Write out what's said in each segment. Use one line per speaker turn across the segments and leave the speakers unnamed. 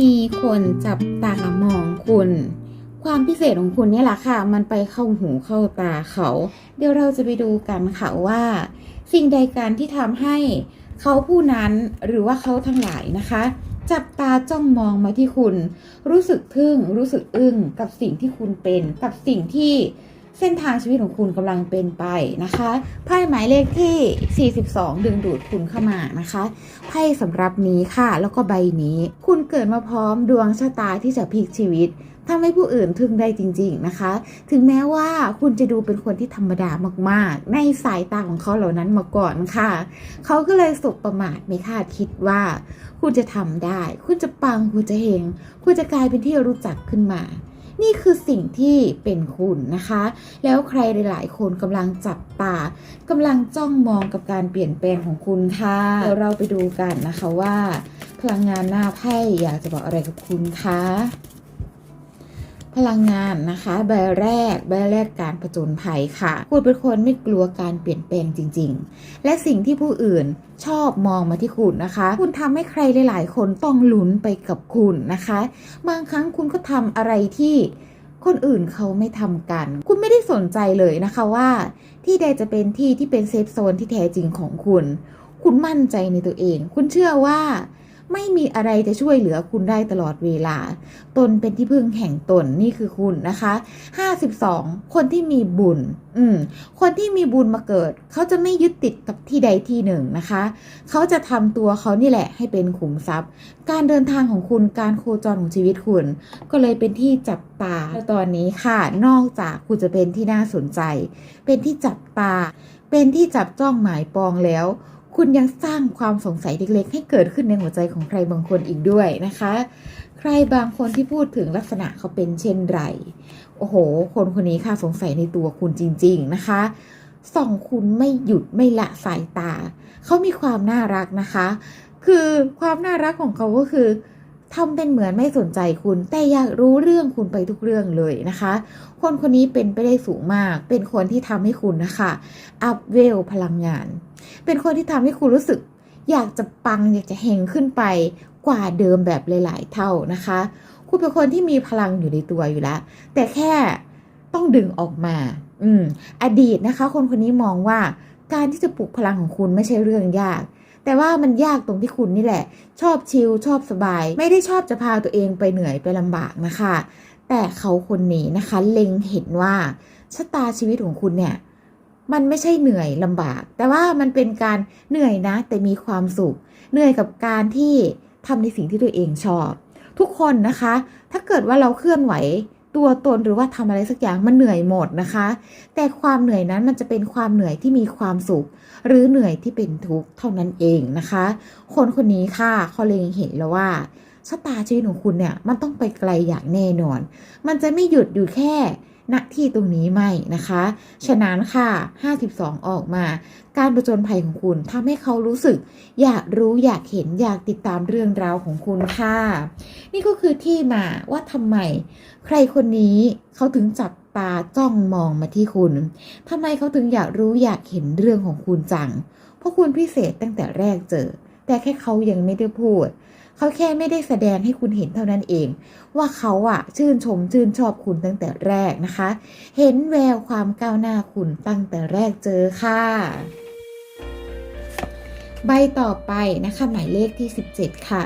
มีคนจับตามองคุณ ความพิเศษของคุณนี่แหละค่ะ มันไปเข้าหูเข้าตาเขา เดี๋ยวเราจะไปดูกันค่ะว่า สิ่งใดการที่ทำให้เขาผู้นั้นหรือว่าเขาทั้งหลายนะคะ จับตาจ้องมองมาที่คุณ รู้สึกทึ่งรู้สึกอึ้งกับสิ่งที่คุณเป็นกับสิ่งที่ เส้นทางชีวิตของคุณกำลังเป็นไปนะคะไพ่หมายเลขที่ 42 ดึงดูดคุณเข้ามานะคะไพ่สำหรับนี้ค่ะ แล้วก็ใบนี้ คุณเกิดมาพร้อมดวงชะตาที่จะพลิกชีวิตทำให้ผู้อื่นทึ่งได้จริง ๆนะคะ ถึงแม้ว่าคุณจะดูเป็นคนที่ธรรมดามากๆ ในสายตาของเขาเหล่านั้นมาก่อนค่ะ เขาก็เลยสบประมาทไม่คาดคิดว่า คุณจะทำได้ คุณจะปัง คุณจะเฮงคุณจะกลายเป็นที่รู้จักขึ้นมา นี่คือสิ่งที่เป็นคุณนะคะ แล้วใครหลาย ๆ คนกำลังจับตากำลังจ้องมองกับการเปลี่ยนแปลงของคุณค่ะเดี๋ยวเราไปดูกันนะคะว่า พลังงานหน้าไพ่อยากจะบอกอะไรกับคุณคะ พลังงานนะคะใบแรกใบแรกการผจญภัยค่ะ คุณเป็นคนไม่กลัวการเปลี่ยนแปลงจริง ๆ และสิ่งที่ผู้อื่นชอบมองมาที่คุณนะคะ คุณทำให้ใครหลาย ๆ คนต้องลุ้นไปกับคุณนะคะ บางครั้งคุณก็ทำอะไรที่คนอื่นเขาไม่ทำกัน คุณไม่ได้สนใจเลยนะคะว่า ที่ใดจะเป็นที่ที่เป็นเซฟโซนที่แท้จริงของคุณ คุณมั่นใจในตัวเอง คุณเชื่อว่า ไม่มีอะไรจะช่วยเหลือคุณได้ตลอดเวลา ตนเป็นที่พึ่งแห่งตนนี่คือคุณนะคะ52คนที่มีบุญ อืม คนที่มีบุญมาเกิด เขาจะไม่ยึดติดกับที่ใดที่หนึ่งนะคะ เขาจะทำตัวเขานี่แหละให้เป็นขุมทรัพย์ การเดินทางของคุณการโคจรของชีวิตคุณ ก็เลยเป็นที่จับตาตอนนี้ค่ะ นอกจากคุณจะเป็นที่น่าสนใจ เป็นที่จับตา เป็นที่จับจ้องหมายปองแล้ว คุณยังสร้างความสงสัยเล็กๆ ให้เกิดขึ้นในหัวใจของใครบางคนอีกด้วยนะคะ ใครบางคนที่พูดถึงลักษณะเขาเป็นเช่นไร โอ้โห คนคนนี้ค่ะสงสัยในตัวคุณจริง ๆนะคะส่องคุณไม่หยุดไม่ละสายตา เขามีความน่ารักนะคะ คือความน่ารักของเขาก็คือ ทำเป็นเหมือนไม่สนใจคุณ แต่อยากรู้เรื่องคุณไปทุกเรื่องเลยนะคะ คนคนนี้เป็นไปได้สูงมาก เป็นคนที่ทำให้คุณนะคะอัพเวลพลังงาน เป็นคนที่ทำให้คุณรู้สึก อยากจะปังอยากจะเฮงขึ้นไปกว่าเดิมแบบหลาย ๆ เท่านะคะ คุณเป็นคนที่มีพลังอยู่ในตัวอยู่แล้ว แต่แค่ต้องดึงออกมา อืม อดีตนะคะ คนคนนี้มองว่าการที่จะปลุกพลังของคุณไม่ใช่เรื่องยาก แต่ว่ามันยากตรงที่คุณนี่แหละ ชอบชิลชอบสบาย ไม่ได้ชอบจะพาตัวเองไปเหนื่อยไปลำบากนะคะ แต่เขาคนนี้นะคะ เล็งเห็นว่าชะตาชีวิตของคุณเนี่ยมันไม่ใช่เหนื่อยลำบาก แต่ว่ามันเป็นการเหนื่อยนะ แต่มีความสุข เหนื่อยกับการที่ทำในสิ่งที่ตัวเองชอบ ทุกคนนะคะ ถ้าเกิดว่าเราเคลื่อนไหว ตัวตนหรือว่าทำอะไรสักอย่างมันเหนื่อยหมดนะคะ แต่ความเหนื่อยนั้นมันจะเป็นความเหนื่อยที่มีความสุข หรือเหนื่อยที่เป็นทุกข์เท่านั้นเองนะคะ คนคนนี้ค่ะเขาเลงเห็นแล้วว่าชะตาชีวิตของคุณเนี่ยมันต้องไปไกลอย่างแน่นอน มันจะไม่หยุดอยู่แค่ ณที่ตรงนี้ไม่นะคะ ฉะนั้นค่ะ 52 ออกมา การประจนภัยของคุณทำให้เขารู้สึก อยากรู้อยากเห็นอยากติดตามเรื่องราวของคุณค่ะ นี่ก็คือที่มาว่าทำไม ใครคนนี้เขาถึงจับตาจ้องมองมาที่คุณทำไมเขาถึงอยากรู้อยากเห็นเรื่องของคุณจัง เพราะคุณพิเศษตั้งแต่แรกเจอ แต่แค่เขายังไม่ได้พูด เขาแค่ไม่ได้แสดงให้คุณเห็นเท่านั้นเอง ว่าเขาอะชื่นชมชื่นชอบคุณตั้งแต่แรกนะคะ เห็นแววความก้าวหน้าคุณตั้งแต่แรกเจอค่ะใบต่อไปนะคะหมายเลขที่ 17 ค่ะ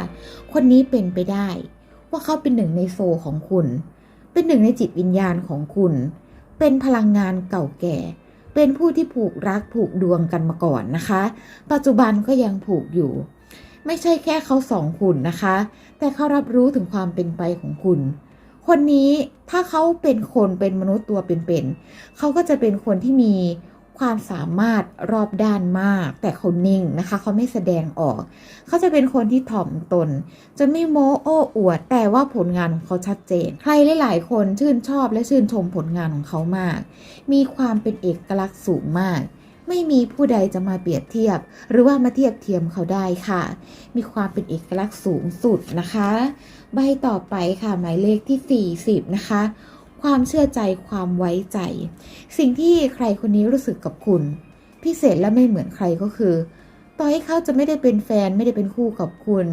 คนนี้เป็นไปได้ ว่าเขาเป็นหนึ่งในโซของคุณ เป็นหนึ่งในจิตวิญญาณของคุณ เป็นพลังงานเก่าแก่ เป็นผู้ที่ผูกรักผูกดวงกันมาก่อนนะคะ ปัจจุบันก็ยังผูกอยู่ ไม่ใช่แค่เขาสองคุณนะคะ แต่เขารับรู้ถึงความเป็นไปของคุณ คนนี้ถ้าเขาเป็นคนเป็นมนุษย์ตัวเป็นๆเขาก็จะเป็นคนที่มีความสามารถรอบด้านมาก แต่เขานิ่งนะคะ เขาไม่แสดงออก เขาจะเป็นคนที่ถ่อมตน จะไม่โม้โอ้อวด แต่ว่าผลงานของเขาชัดเจน ใครหลาย ๆ คนชื่นชอบและชื่นชมผลงานของเขามาก มีความเป็นเอกลักษณ์สูงมาก ไม่มีผู้ใดจะมาเปรียบเทียบ หรือว่ามาเทียบเทียมเขาได้ค่ะ มีความเป็นเอกลักษณ์สูงสุดนะคะ ใบต่อไปค่ะหมายเลขที่ 40 นะคะ ความเชื่อใจความไว้ใจ สิ่งที่ใครคนนี้รู้สึกกับคุณ พิเศษและไม่เหมือนใครก็คือต่อให้เขาจะไม่ได้เป็นแฟนไม่ได้เป็นคู่กับคุณ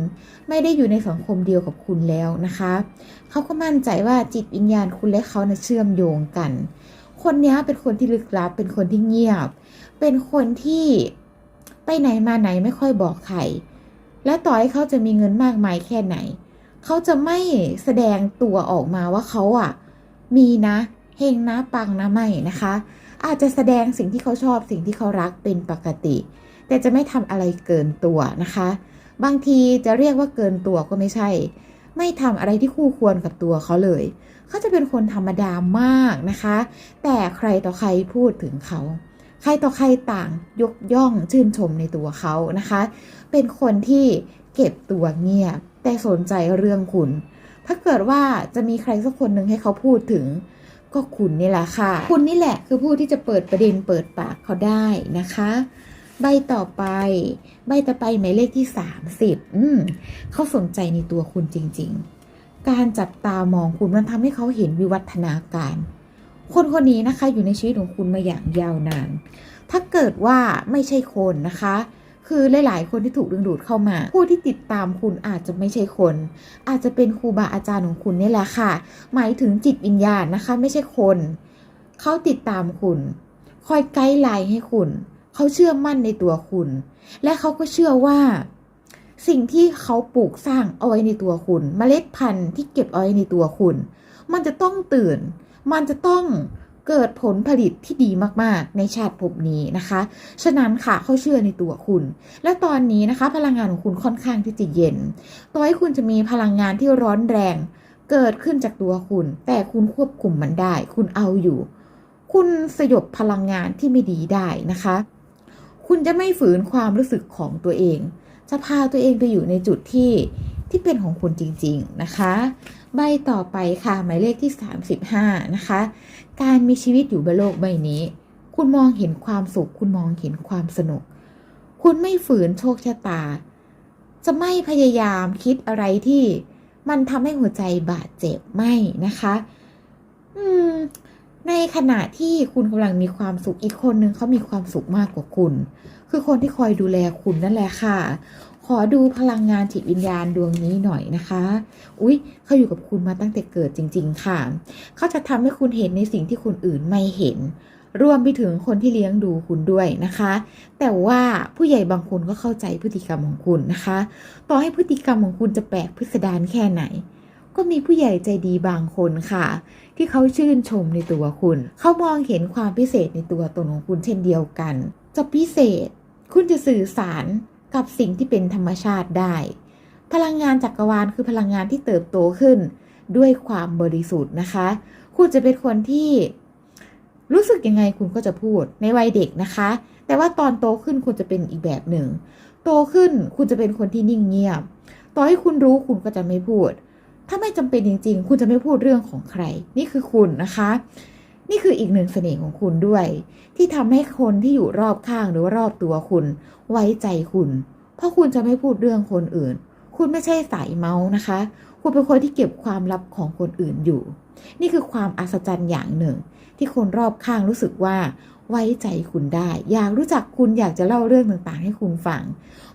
ไม่ได้อยู่ในสังคมเดียวกับคุณแล้วนะคะเขาก็มั่นใจว่าจิตวิญญาณคุณและเขาเนะเชื่อมโยงกัน คนนี้เป็นคนที่ลึกลับเป็นคนที่เงียบ เป็นคนที่ไปไหนมาไหนไม่ค่อยบอกใคร และต่อให้เขาจะมีเงินมากมายแค่ไหน เขาจะไม่แสดงตัวออกมาว่าเขาอะ มีนะเฮงนะปังนะไม่นะคะ อาจจะแสดงสิ่งที่เขาชอบสิ่งที่เขารักเป็นปกติ แต่จะไม่ทำอะไรเกินตัวนะคะ บางทีจะเรียกว่าเกินตัวก็ไม่ใช่ ไม่ทำอะไรที่คู่ควรกับตัวเขาเลย เขาจะเป็นคนธรรมดามากนะคะ แต่ใครต่อใครพูดถึงเขา ใครต่อใครต่างยกย่องชื่นชมในตัวเขานะคะ เป็นคนที่เก็บตัวเงียบ แต่สนใจเรื่องคุณ ถ้าเกิดว่าจะมีใครสักคนหนึ่งให้เขาพูดถึง ก็คุณนี่แหละค่ะ คุณนี่แหละคือผู้ที่จะเปิดประเด็นเปิดปากเขาได้นะคะ ใบต่อไป ใบต่อไปหมายเลขที่ 30อืมเขาสนใจในตัวคุณจริง ๆ การจับตามองคุณมันทำให้เขาเห็นวิวัฒนาการ คนคนนี้นะคะอยู่ในชีวิตของคุณมาอย่างยาวนาน ถ้าเกิดว่าไม่ใช่คนนะคะ คือหลาย ๆ คนที่ถูกดึงดูดเข้ามา ผู้ที่ติดตามคุณอาจจะไม่ใช่คน อาจจะเป็นครูบาอาจารย์ของคุณนี่แหละค่ะ หมายถึงจิตวิญญาณนะคะ ไม่ใช่คน เขาติดตามคุณ คอยไกด์ไลน์ให้คุณ เขาเชื่อมั่นในตัวคุณ และเขาก็เชื่อว่าสิ่งที่เขาปลูกสร้างเอาไว้ในตัวคุณเมล็ดพันธุ์ที่เก็บเอาไว้ในตัวคุณ มันจะต้องตื่น มันจะต้องเกิดผลผลิตที่ดีมากๆ ในชาติภพนี้นะคะ ฉะนั้นค่ะเขาเชื่อในตัวคุณ และตอนนี้นะคะ พลังงานของคุณค่อนข้างที่จะเย็น ต่อให้คุณจะมีพลังงานที่ร้อนแรง เกิดขึ้นจากตัวคุณ แต่คุณควบคุมมันได้ คุณเอาอยู่ คุณสยบพลังงานที่ไม่ดีได้นะคะ คุณจะไม่ฝืนความรู้สึกของตัวเอง จะพาตัวเองไปอยู่ในจุดที่ ที่เป็นของคุณจริงๆนะคะ ใบต่อไปค่ะหมายเลขที่ 35 นะคะ การมีชีวิตอยู่บนโลกใบนี้ คุณมองเห็นความสุข คุณมองเห็นความสนุก คุณไม่ฝืนโชคชะตา จะไม่พยายามคิดอะไรที่มันทำให้หัวใจบาดเจ็บไม่นะคะ อืมในขณะที่คุณกำลังมีความสุขอีกคนนึงเขามีความสุขมากกว่าคุณ คือคนที่คอยดูแลคุณนั่นแหละค่ะ อดูพลังงานจิตวิญญาณดวงนี้หน่อยนะคะ อุ๊ย เขาอยู่กับคุณมาตั้งแต่เกิดจริง ๆ ค่ะ เขาจะทำให้คุณเห็นในสิ่งที่คนอื่นไม่เห็น รวมไปถึงคนที่เลี้ยงดูคุณด้วยนะคะ แต่ว่าผู้ใหญ่บางคนก็เข้าใจพฤติกรรมของคุณนะคะ ต่อให้พฤติกรรมของคุณจะแปลกพิสดารแค่ไหน ก็มีผู้ใหญ่ใจดีบางคนค่ะ ที่เขาชื่นชมในตัวคุณ เขามองเห็นความพิเศษในตัวตนของคุณเช่นเดียวกัน จะพิเศษคุณจะสื่อสาร กับสิ่งที่เป็นธรรมชาติได้ พลังงานจักรวาลคือพลังงานที่เติบโตขึ้น ด้วยความบริสุทธิ์นะคะ คุณจะเป็นคนที่รู้สึกยังไงคุณก็จะพูดในวัยเด็กนะคะ แต่ว่าตอนโตขึ้นคุณจะเป็นอีกแบบหนึ่ง โตขึ้นคุณจะเป็นคนที่นิ่งเงียบ ต่อให้คุณรู้คุณก็จะไม่พูด ถ้าไม่จำเป็นจริง ๆ คุณจะไม่พูดเรื่องของใคร นี่คือคุณนะคะ นี่คืออีกหนึ่งเสน่ห์ของคุณด้วย ที่ทำให้คนที่อยู่รอบข้างหรือว่ารอบตัวคุณ ไว้ใจคุณ เพราะคุณจะไม่พูดเรื่องคนอื่น คุณไม่ใช่สายเมาส์นะคะ คุณเป็นคนที่เก็บความลับของคนอื่นอยู่ นี่คือความอัศจรรย์อย่างหนึ่ง ที่คนรอบข้างรู้สึกว่า ไว้ใจคุณได้ อยากรู้จักคุณอยากจะเล่าเรื่องต่างๆ ให้คุณฟัง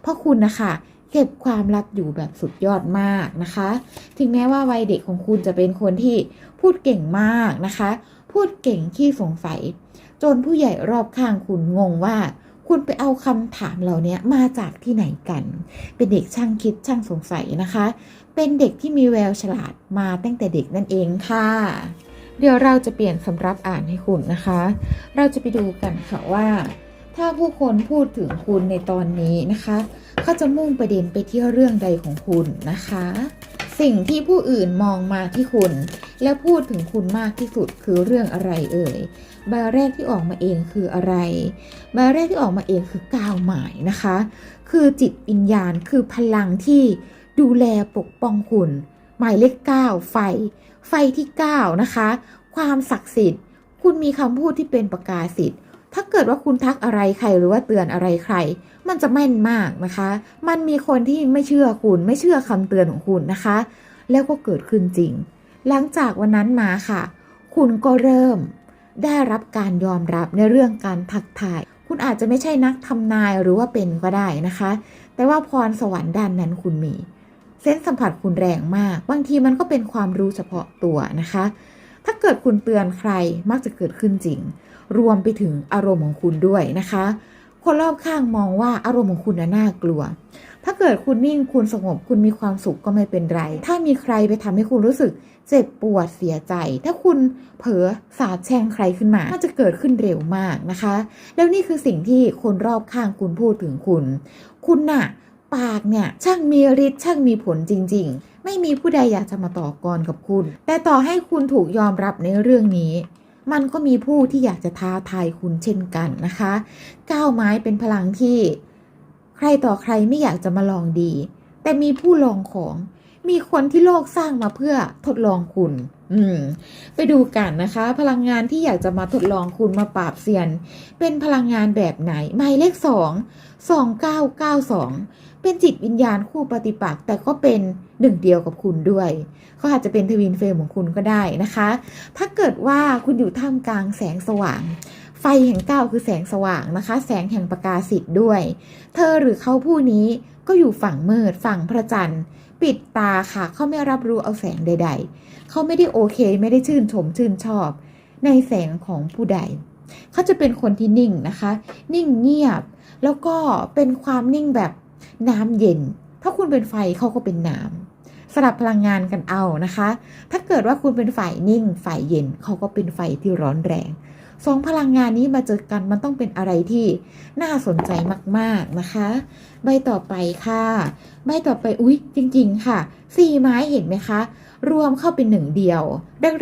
เพราะคุณนะคะเก็บความลับอยู่แบบสุดยอดมากนะคะ ถึงแม้ว่าวัยเด็กของคุณจะเป็นคนที่พูดเก่งมากนะคะ พูดเก่งขี้สงสัย จนผู้ใหญ่รอบข้างคุณงงว่า คุณไปเอาคำถามเหล่านี้มาจากที่ไหนกัน เป็นเด็กช่างคิดช่างสงสัยนะคะ เป็นเด็กที่มีแววฉลาดมาตั้งแต่เด็กนั่นเองค่ะ เดี๋ยวเราจะเปลี่ยนสำรับอ่านให้คุณนะคะ เราจะไปดูกันค่ะว่า ถ้าผู้คนพูดถึงคุณในตอนนี้นะคะเขาจะมุ่งประเด็นไปที่เรื่องใดของคุณนะคะ สิ่งที่ผู้อื่นมองมาที่คุณ และพูดถึงคุณมากที่สุดคือเรื่องอะไรเอ่ย ใบแรกที่ออกมาเองคืออะไร ใบแรกที่ออกมาเองคือก้าวหมายนะคะ คือจิตวิญญาณคือพลังที่ดูแลปกป้องคุณ หมายเลขเก้าไฟ ไฟที่เก้านะคะ ความศักดิ์สิทธิ์ คุณมีคำพูดที่เป็นประกาศสิทธิ์ ถ้าเกิดว่าคุณทักอะไรใครหรือว่าเตือนอะไรใคร มันจะแม่นมากนะคะ มันมีคนที่ไม่เชื่อคุณ ไม่เชื่อคำเตือนของคุณนะคะ แล้วก็เกิดขึ้นจริง หลังจากวันนั้นมาค่ะ คุณก็เริ่มได้รับการยอมรับในเรื่องการทักทาย คุณอาจจะไม่ใช่นักทำนายหรือว่าเป็นก็ได้นะคะ แต่ว่าพรสวรรค์ด้านนั้นคุณมี เส้นสัมผัสคุณแรงมาก บางทีมันก็เป็นความรู้เฉพาะตัวนะคะ ถ้าเกิดคุณเตือนใครมักจะเกิดขึ้นจริง รวมไปถึงอารมณ์ของคุณด้วยนะคะ คนรอบข้างมองว่าอารมณ์ของคุณน่ะน่ากลัว ถ้าเกิดคุณนิ่งคุณสงบคุณมีความสุขก็ไม่เป็นไร ถ้ามีใครไปทำให้คุณรู้สึกเจ็บปวดเสียใจ ถ้าคุณเผลอสาดแช่งใครขึ้นมามันจะเกิดขึ้นเร็วมากนะคะ แล้วนี่คือสิ่งที่คนรอบข้างคุณพูดถึงคุณ คุณน่ะปากเนี่ยช่างมีฤทธิ์ช่างมีผลจริง ๆ ไม่มีผู้ใดอยากจะมาต่อกรกับคุณ แต่ต่อให้คุณถูกยอมรับในเรื่องนี้ มันก็มีผู้ที่อยากจะท้าทายคุณเช่นกันนะคะก้าวไม้เป็นพลังที่ ใครต่อใครไม่อยากจะมาลองดี แต่มีผู้ลองของ มีคนที่โลกสร้างมาเพื่อทดลองคุณ อืม ไปดูกันนะคะ พลังงานที่อยากจะมาทดลองคุณมาปราบเซียน เป็นพลังงานแบบไหนหมายเลขสองสองเก้าเก้าสอง เป็นจิตวิญญาณคู่ปฏิปักษ์แต่ก็เป็นหนึ่งเดียวกับคุณด้วยเขาอาจจะเป็นทวินเฟรมของคุณก็ได้นะคะ ถ้าเกิดว่าคุณอยู่ท่ามกลางแสงสว่าง ไฟแห่งเก้าคือแสงสว่างนะคะ แสงแห่งประกาศสิทธิ์ด้วย เธอหรือเขาผู้นี้ก็อยู่ฝั่งมืดฝั่งพระจันทร์ ปิดตาค่ะเขาไม่รับรู้เอาแสงใด ๆเขาไม่ได้โอเค ไม่ได้ชื่นชมชื่นชอบ ในแสงของผู้ใดเขาจะเป็นคนที่นิ่งนะคะ นิ่งเงียบ แล้วก็เป็นความนิ่งแบบ น้ำเย็น ถ้าคุณเป็นไฟเขาก็เป็นน้ำสลับพลังงานกันเอานะคะ ถ้าเกิดว่าคุณเป็นฝ่ายนิ่ง ฝ่ายเย็นเขาก็เป็นไฟที่ร้อนแรงสองพลังงานนี้มาเจอกันมันต้องเป็นอะไรที่น่าสนใจมากๆนะคะ ใบต่อไปค่ะ ใบต่อไปอุ๊ย จริง ๆ ค่ะสี่ไม้เห็นไหมคะ รวมเข้าเป็นหนึ่งเดียว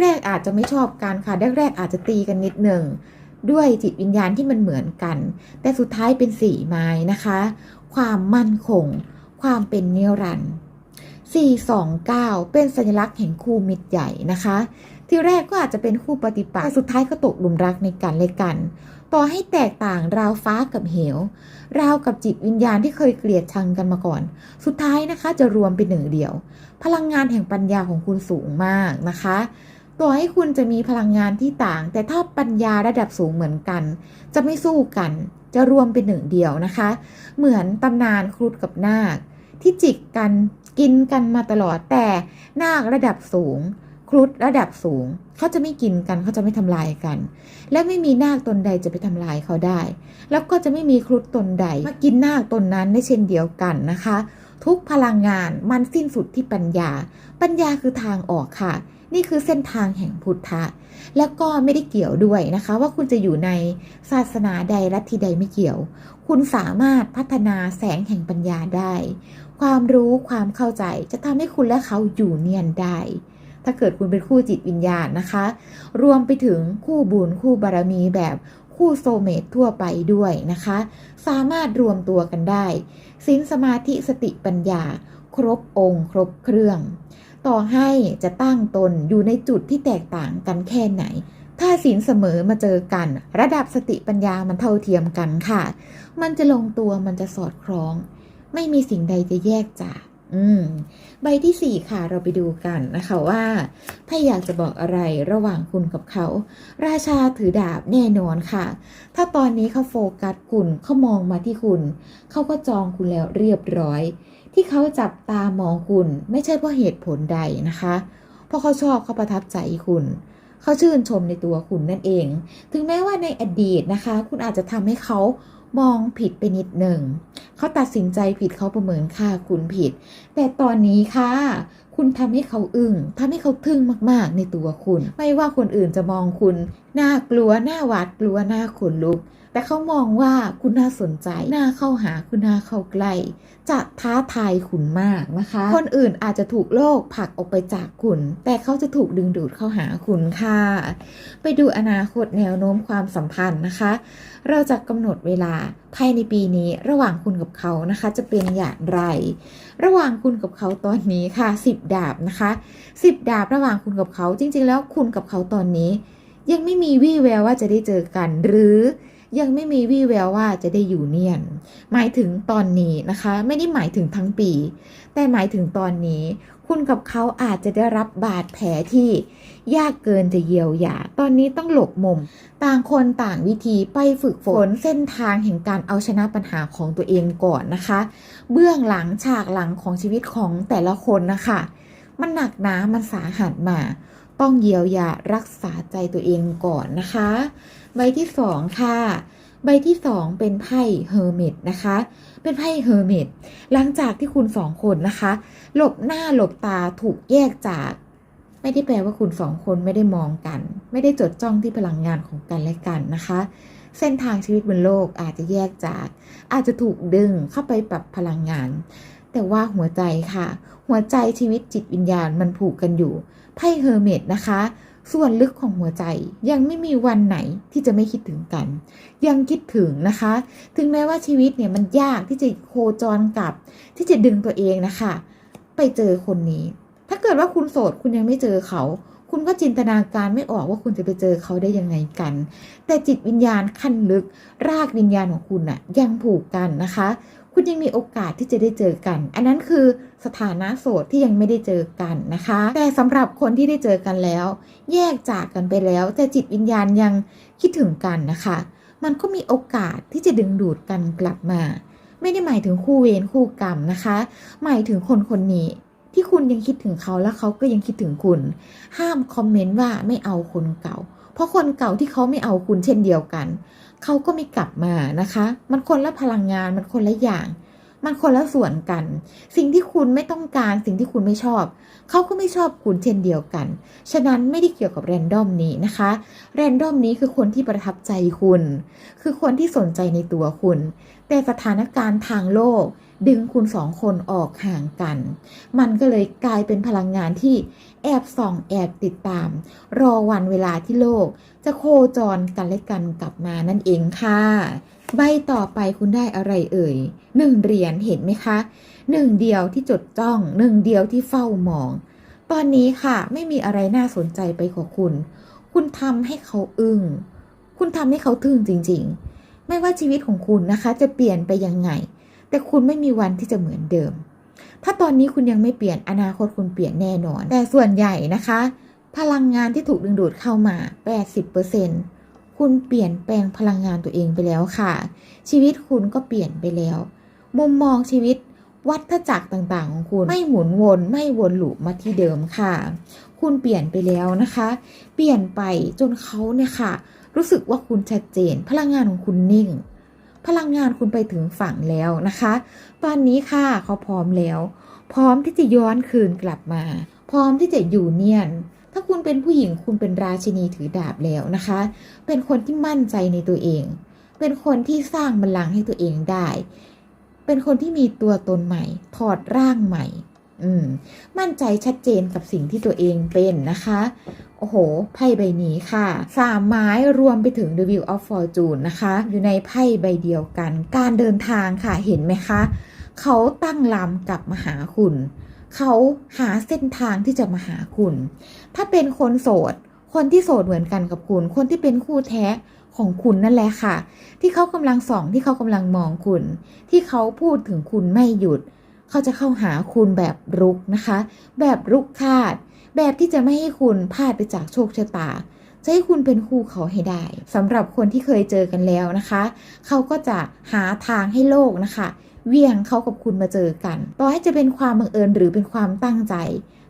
แรกๆอาจจะไม่ชอบกันค่ะแรกๆอาจจะตีกันนิดหนึ่งด้วยจิตวิญญาณที่มันเหมือนกัน แต่สุดท้ายเป็นสี่ไม้นะคะ ความมั่นคง ความเป็นนิรันดร์429 เป็นสัญลักษณ์แห่งคู่มิตรใหญ่นะคะ ที่แรกก็อาจจะเป็นคู่ปฏิปักษ์แต่สุดท้ายก็ตกหลุมรักในกันและกัน ต่อให้แตกต่างราวฟ้ากับเหว ราวกับจิตวิญญาณที่เคยเกลียดชังกันมาก่อน สุดท้ายนะคะจะรวมเป็นหนึ่งเดียว พลังงานแห่งปัญญาของคุณสูงมากนะคะต่อให้คุณจะมีพลังงานที่ต่าง แต่ถ้าปัญญาระดับสูงเหมือนกัน จะไม่สู้กัน จะรวมเป็นหนึ่งเดียวนะคะ เหมือนตำนานครุฑกับนาค ที่จิกกันกินกันมาตลอดแต่นาคระดับสูง ครุฑระดับสูงเขาจะไม่กินกันเขาจะไม่ทำลายกัน และไม่มีนาคตนใดจะไปทำลายเขาได้ แล้วก็จะไม่มีครุฑตนใดมากินนาคตนนั้นได้เช่นเดียวกันนะคะ ทุกพลังงานมันสิ้นสุดที่ปัญญา ปัญญาคือทางออกค่ะ นี่คือเส้นทางแห่งพุทธะ แล้วก็ไม่ได้เกี่ยวด้วยนะคะ ว่าคุณจะอยู่ในศาสนาใดลัทธิใดไม่เกี่ยว คุณสามารถพัฒนาแสงแห่งปัญญาได้ ความรู้ความเข้าใจจะทำให้คุณและเขาอยู่เนียนได้ ถ้าเกิดคุณเป็นคู่จิตวิญญาณนะคะ รวมไปถึงคู่บุญคู่บารมีแบบคู่โซเมตทั่วไปด้วยนะคะ สามารถรวมตัวกันได้สินสมาธิสติปัญญา ครบองค์ ครบเครื่อง ต่อให้จะตั้งตนอยู่ในจุดที่แตกต่างกันแค่ไหน ถ้าสินเสมอมาเจอกัน ระดับสติปัญญามันเท่าเทียมกันค่ะ มันจะลงตัวมันจะสอดคล้อง ไม่มีสิ่งใดจะแยกจากอืมใบที่สี่ค่ะเราไปดูกันนะคะว่า ถ้าอยากจะบอกอะไรระหว่างคุณกับเขา ราชาถือดาบแน่นอนค่ะ ถ้าตอนนี้เขาโฟกัสคุณเขามองมาที่คุณ เขาก็จองคุณแล้วเรียบร้อย ที่เขาจับตามองคุณ ไม่ใช่เพราะเหตุผลใดนะคะ เพราะเขาชอบเขาประทับใจคุณเขาชื่นชมในตัวคุณนั่นเอง ถึงแม้ว่าในอดีตนะคะ คุณอาจจะทำให้เขามองผิดไปนิดหนึ่ง เขาตัดสินใจผิดเขาประเมินค่าคุณผิด แต่ตอนนี้ค่ะ คุณทำให้เขาอึง้งทำให้เขาทึ่งมากๆ ในตัวคุณ ไม่ว่าคนอื่นจะมองคุณ น่ากลัว น่าหวาดกลัว น่าขนลุก แต่เขามองว่าคุณน่าสนใจ น่าเข้าหาคุณน่าเข้าใกล้ จะท้าทายคุณมากนะคะ คนอื่นอาจจะถูกโลกผลักออกไปจากคุณ แต่เขาจะถูกดึงดูดเข้าหาคุณค่ะ ไปดูอนาคตแนวโน้มความสัมพันธ์นะคะ เราจะกำหนดเวลาภายในปีนี้ระหว่างคุณกับเขานะคะ จะเป็นอย่างไร ระหว่างคุณกับเขาตอนนี้ค่ะสิบดาบนะคะสิบดาบระหว่างคุณกับเขาจริง ๆ แล้วคุณกับเขาตอนนี้ ยังไม่มีวี่แววว่าจะได้เจอกันหรือ ยังไม่มีวี่แววว่าจะได้อยู่เนียน หมายถึงตอนนี้นะคะ ไม่ได้หมายถึงทั้งปี แต่หมายถึงตอนนี้ คุณกับเขาอาจจะได้รับบาดแผลที่ยากเกินจะเยียวยา ตอนนี้ต้องหลบมุม ต่างคนต่างวิธีไปฝึกฝนเส้นทางแห่งการเอาชนะปัญหาของตัวเองก่อนนะคะ เบื้องหลังฉากหลังของชีวิตของแต่ละคนนะคะ มันหนักหนา มันสาหัสมา ต้องเยียวยารักษาใจตัวเองก่อนนะคะ ใบที่สองค่ะ ใบที่สองเป็นไพ่เฮอร์เมตนะคะ เป็นไพ่เฮอร์เมตหลังจากที่คุณสองคนนะคะ หลบหน้าหลบตาถูกแยกจากไม่ได้แปลว่าคุณสองคนไม่ได้มองกัน ไม่ได้จดจ้องที่พลังงานของกันและกันนะคะ เส้นทางชีวิตบนโลกอาจจะแยกจาก อาจจะถูกดึงเข้าไปปรับพลังงาน แต่ว่าหัวใจค่ะ หัวใจชีวิตจิตวิญญาณมันผูกกันอยู่ ไพ่เฮอร์เมตนะคะ ส่วนลึกของหัวใจยังไม่มีวันไหนที่จะไม่คิดถึงกัน ยังคิดถึงนะคะ ถึงแม้ว่าชีวิตเนี่ยมันยากที่จะโคจรกลับ ที่จะดึงตัวเองนะคะ ไปเจอคนนี้ ถ้าเกิดว่าคุณโสดคุณยังไม่เจอเขาคุณก็จินตนาการไม่ออกว่าคุณจะไปเจอเขาได้ยังไงกัน แต่จิตวิญญาณขั้นลึก รากวิญญาณของคุณน่ะยังผูกกันนะคะ คุณยังมีโอกาสที่จะได้เจอกัน อันนั้นคือสถานะโสดที่ยังไม่ได้เจอกันนะคะ แต่สำหรับคนที่ได้เจอกันแล้ว แยกจากกันไปแล้ว แต่จิตวิญญาณยังคิดถึงกันนะคะ มันก็มีโอกาสที่จะดึงดูดกันกลับมา ไม่ได้หมายถึงคู่เวรคู่กรรมนะคะ หมายถึงคนคนนี้ที่คุณยังคิดถึงเขาแล้วเขาก็ยังคิดถึงคุณ ห้ามคอมเมนต์ว่าไม่เอาคนเก่า เพราะคนเก่าที่เขาไม่เอาคุณเช่นเดียวกัน เขาก็ไม่กลับมานะคะ มันคนละพลังงานมันคนละอย่าง มันคนละส่วนกัน สิ่งที่คุณไม่ต้องการสิ่งที่คุณไม่ชอบ เขาก็ไม่ชอบคุณเช่นเดียวกัน ฉะนั้นไม่ได้เกี่ยวกับแรนดอมนี้นะคะแรนดอมนี้คือคนที่ประทับใจคุณ คือคนที่สนใจในตัวคุณ แต่สถานการณ์ทางโลกดึงคุณสองคนออกห่างกัน มันก็เลยกลายเป็นพลังงานที่ แอบส่องแอบติดตาม รอวันเวลาที่โลก จะโคจรกันและกันกลับมานั่นเองค่ะ ใบต่อไปคุณได้อะไรเอ่ยหนึ่งเหรียญเห็นไหมคะหนึ่งเดียวที่จดจ้องหนึ่งเดียวที่เฝ้ามอง ตอนนี้ค่ะไม่มีอะไรน่าสนใจไปกว่าคุณ คุณทำให้เขาอึง้งคุณทำให้เขาทึ่งจริง ๆ ไม่ว่าชีวิตของคุณนะคะ จะเปลี่ยนไปยังไง แต่คุณไม่มีวันที่จะเหมือนเดิม ถ้าตอนนี้คุณยังไม่เปลี่ยนอนาคตคุณเปลี่ยนแน่นอน แต่ส่วนใหญ่นะคะ พลังงานที่ถูกดึงดูดเข้ามา 80%คุณเปลี่ยนแปลงพลังงานตัวเองไปแล้วค่ะ ชีวิตคุณก็เปลี่ยนไปแล้ว มุมมองชีวิตวัฏจักรต่างๆของคุณไม่หมุนวนไม่วนลูปมาที่เดิมค่ะ คุณเปลี่ยนไปแล้วนะคะ เปลี่ยนไปจนเขาเนี่ยค่ะ รู้สึกว่าคุณชัดเจน พลังงานของคุณนิ่ง พลังงานคุณไปถึงฝั่งแล้วนะคะ ตอนนี้ค่ะเขาพร้อมแล้ว พร้อมที่จะย้อนคืนกลับมา พร้อมที่จะอยู่เนียน ถ้าคุณเป็นผู้หญิงคุณเป็นราชินีถือดาบแล้วนะคะ เป็นคนที่มั่นใจในตัวเอง เป็นคนที่สร้างบัลลังก์ให้ตัวเองได้ เป็นคนที่มีตัวตนใหม่ ถอดร่างใหม่ อืม มั่นใจชัดเจนกับสิ่งที่ตัวเองเป็นนะคะ โอ้โห ไพ่ใบนี้ค่ะสามไม้รวมไปถึง The Wheel of Fortune นะคะ อยู่ในไพ่ใบเดียวกัน การเดินทางค่ะเห็นไหมคะ เขาตั้งลำกลับมาหาคุณ เขาหาเส้นทางที่จะมาหาคุณ ถ้าเป็นคนโสด คนที่โสดเหมือนกันกับคุณ คนที่เป็นคู่แท้ของคุณนั่นแหละค่ะ ที่เขากำลังส่องที่เขากำลังมองคุณ ที่เขาพูดถึงคุณไม่หยุด เขาจะเข้าหาคุณแบบรุกนะคะ แบบรุกคาด แบบที่จะไม่ให้คุณพลาดไปจากโชคชะตา จะให้คุณเป็นคู่เขาให้ได้สำหรับคนที่เคยเจอกันแล้วนะคะ เขาก็จะหาทางให้โลกนะคะเวียงเขากับคุณมาเจอกัน ต่อให้จะเป็นความบังเอิญหรือเป็นความตั้งใจ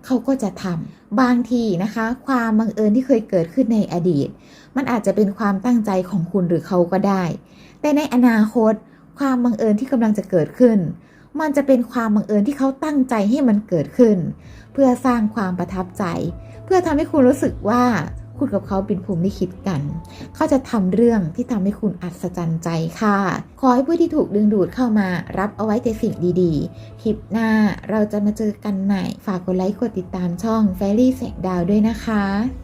เขาก็จะทำบางทีนะคะ ความบังเอิญที่เคยเกิดขึ้นในอดีต มันอาจจะเป็นความตั้งใจของคุณหรือเขาก็ได้ แต่ในอนาคต ความบังเอิญที่กำลังจะเกิดขึ้น มันจะเป็นความบังเอิญที่เขาตั้งใจให้มันเกิดขึ้น เพื่อสร้างความประทับใจ เพื่อทำให้คุณรู้สึกว่าคุณกับเขาเป็นภูมิลิขิตกัน เขาจะทำเรื่องที่ทำให้คุณอัศจรรย์ใจค่ะ ขอให้ผู้ที่ถูกดึงดูดเข้ามา รับเอาไว้แต่สิ่งดีๆ คลิปหน้าเราจะมาเจอกันใหม่ ฝากกดไลค์ กดติดตามช่อง f a i r y แสงดาวด้วยนะคะ